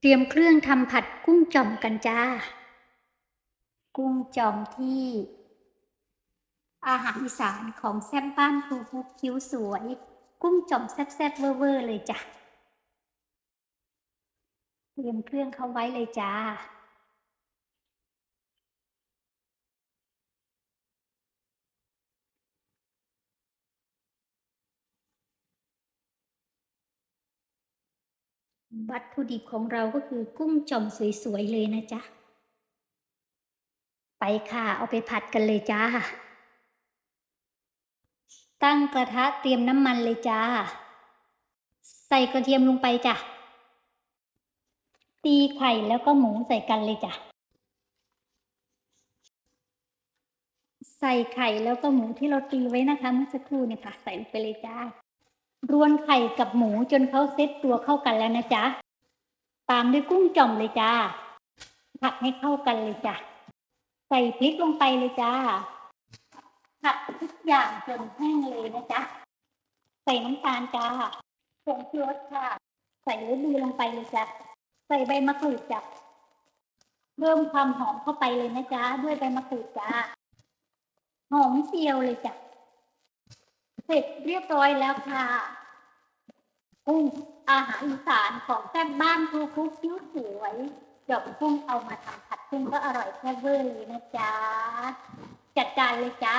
เตรียมเครื่องทำผัดกุ้งจ่อมกันจ้า กุ้งจ่อมที่ อาหารอีสานของแซมบ้านครูพุกคิ้วสวย กุ้งจ่อมแซ่บๆเวอร์ๆเลยจ้ะ เตรียมเครื่องเข้าไว้เลยจ้า วัตถุดิบของเราก็คือกุ้งจ่อมสวยๆเลยนะจ๊ะ ไปค่ะ เอาไปผัดกันเลยจ้า ตั้งกระทะเตรียมน้ำมันเลยจ้า ใส่กระเทียมลงไปจ้ะ ตีไข่แล้วก็หมูใส่กันเลยจ้ะ ใส่ไข่แล้วก็หมูที่เราตีไว้นะคะเมื่อสักครู่เนี่ยค่ะ ใส่ลงไปเลยจ้า รวนไข่กับหมูจนเขาเซ็ตตัวเข้ากันแล้วนะจ๊ะ ตามด้วยกุ้งจ่อมเลยจ้า ผัดให้เข้ากันเลยจ้ะ ใส่พริกลงไปเลยจ้า ผัดทุกอย่างจนแห้งเลยนะจ๊ะ ใส่น้ำตาลจ้าผงชูรสค่ะ ใส่รสดีลงไปเลยจ้ะ ใส่ใบมะกรูดจ้ะเพิ่มความหอมเข้าไปเลยนะจ๊ะ ด้วยใบมะกรูดจ้า หอมเจียวเลยจ้ะ เสร็จเรียบร้อยแล้วค่ะกุ้งอาหารอีสานของแซ่บบ้านครูคุกคิ้วสวยหยอกกุ้งเอามาทำผัดกุ้งก็อร่อยแค่เวอร์เลยนะจ๊ะ จัดจานเลยจ้า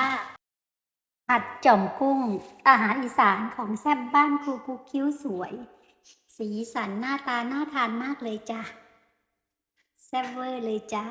ผัดจ่อมกุ้ง อาหารอีสานของแซ่บบ้านครูคุกคิ้วสวย สีสันหน้าตาน่าทานมากเลยจ้ะแซ่บเวอร์เลยจ้า